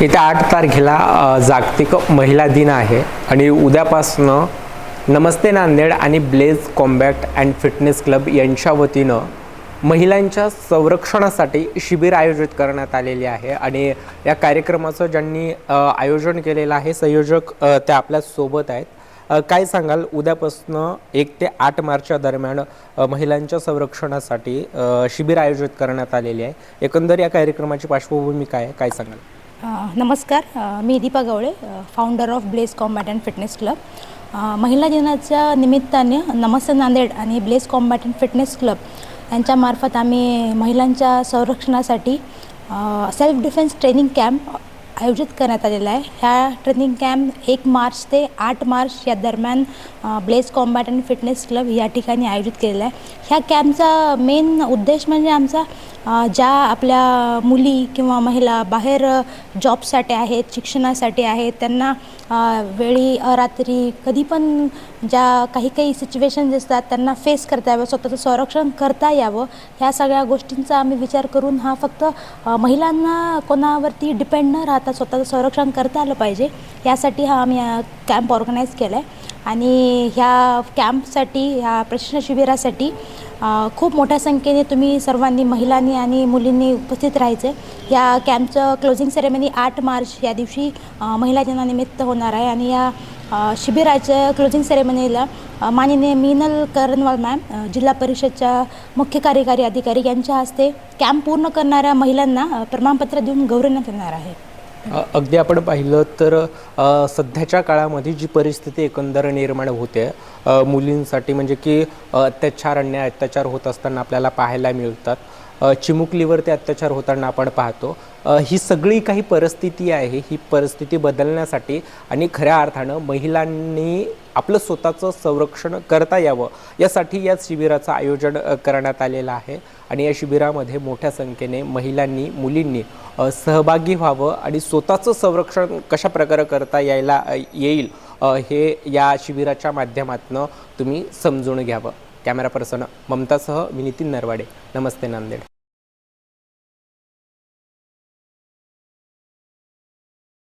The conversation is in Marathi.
येत्या आठ तारखेला जागतिक महिला दिन आहे आणि उद्यापासनं नमस्ते नांदेड आणि Blaze Combat and Fitness Club यांच्या वतीनं महिलांच्या संरक्षणासाठी शिबिर आयोजित करण्यात आलेले आहे आणि या कार्यक्रमाचं ज्यांनी आयोजन केलेलं आहे संयोजक ते आपल्यासोबत आहेत. काय सांगाल? उद्यापासनं एक ते आठ मार्चच्या दरम्यान महिलांच्या संरक्षणासाठी शिबिर आयोजित करण्यात आलेले आहे. एकंदर या कार्यक्रमाची पार्श्वभूमी काय आहे? काय सांगाल? नमस्कार. मी Deepa Gawale founder of Bless Combat and Fitness Club महिला दिनाच्या निमित्ताने नमस्ते नांदेड आणि Bless Combat and Fitness Club यांच्यामार्फत आम्ही महिलांच्या संरक्षणासाठी सेल्फ डिफेन्स ट्रेनिंग कॅम्प आयोजित करण्यात आलेला आहे. ह्या ट्रेनिंग कॅम्प एक मार्च ते आठ मार्च या दरम्यान Bless Combat and Fitness Club या ठिकाणी आयोजित केलेला आहे. ह्या कॅम्पचा मेन उद्देश म्हणजे आमचा ज्या आपल्या मुली किंवा महिला बाहेर जॉबसाठी आहेत शिक्षणासाठी आहेत त्यांना वेळी रात्री कधी पण ज्या काही काही सिच्युएशन्स असतात त्यांना फेस करता यावं स्वतःचं संरक्षण करता यावं ह्या सगळ्या गोष्टींचा आम्ही विचार करून हा फक्त महिलांना कोणावरती डिपेंड न राहता स्वतःचं संरक्षण करता आलं पाहिजे. यासाठी हा आम्ही कॅम्प ऑर्गनाईज केला आहे आणि ह्या कॅम्पसाठी ह्या प्रशिक्षण शिबिरासाठी खूप मोठ्या संख्येने तुम्ही सर्वांनी महिलांनी आणि मुलींनी उपस्थित राहायचं. या कॅम्पचं क्लोजिंग सेरेमनी आठ मार्च या दिवशी महिला दिनानिमित्त होणार आहे. आणि या शिबिराच्या क्लोजिंग सेरेमनीला माननीय मीनल करणवाल मॅम जिल्हा परिषदच्या मुख्य कार्यकारी अधिकारी यांच्या हस्ते कॅम्प पूर्ण करणाऱ्या महिलांना प्रमाणपत्र देऊन गौरवण्यात येणार आहे. अगदी आपण पाहिलं तर सध्याच्या काळामध्ये जी परिस्थिती एकंदर निर्माण होते मुलींसाठी म्हणजे की अत्याचार अन्याय अत्याचार होत असताना आपल्याला पाहायला मिळतात. चिमुकलीवरती अत्याचार होताना आपण पाहतो. ही सगळी काही परिस्थिती आहे. ही परिस्थिती बदलण्यासाठी आणि खऱ्या अर्थानं महिलांनी आपलं स्वतःचं संरक्षण करता यावं यासाठी या शिबिराचं आयोजन करण्यात आलेलं आहे. आणि या शिबिरामध्ये मोठ्या संख्येने महिलांनी मुलींनी सहभागी व्हावं आणि स्वतःचं संरक्षण कशा प्रकारे करता यायला येईल हे या शिबिराच्या माध्यमातून तुम्ही समजून घ्यावं. कॅमेरा पर्सन ममतासह मी नितीन नरवाडे. नमस्ते नांदेड.